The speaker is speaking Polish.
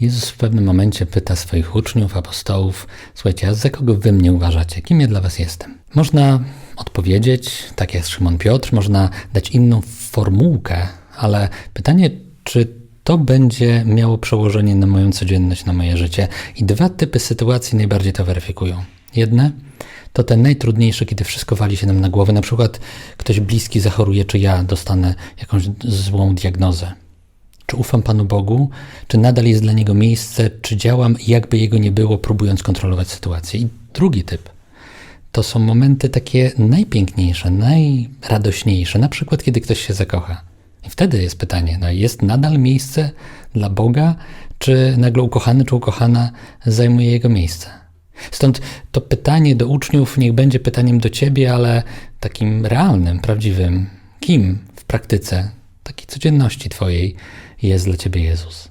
Jezus w pewnym momencie pyta swoich uczniów, apostołów: Słuchajcie, a za kogo wy mnie uważacie? Kim ja dla was jestem? Można odpowiedzieć, tak jak Szymon Piotr, można dać inną formułkę, ale pytanie, czy to będzie miało przełożenie na moją codzienność, na moje życie? I dwa typy sytuacji najbardziej to weryfikują. Jedne to te najtrudniejsze, kiedy wszystko wali się nam na głowę. Na przykład ktoś bliski zachoruje, czy ja dostanę jakąś złą diagnozę. Czy ufam Panu Bogu, czy nadal jest dla Niego miejsce, czy działam jakby Jego nie było, próbując kontrolować sytuację. I drugi typ to są momenty takie najpiękniejsze, najradośniejsze, na przykład kiedy ktoś się zakocha. I wtedy jest pytanie, no jest nadal miejsce dla Boga, czy nagle ukochany czy ukochana zajmuje Jego miejsce? Stąd to pytanie do uczniów niech będzie pytaniem do Ciebie, ale takim realnym, prawdziwym. Kim w praktyce, takiej codzienności Twojej jest dla Ciebie Jezus?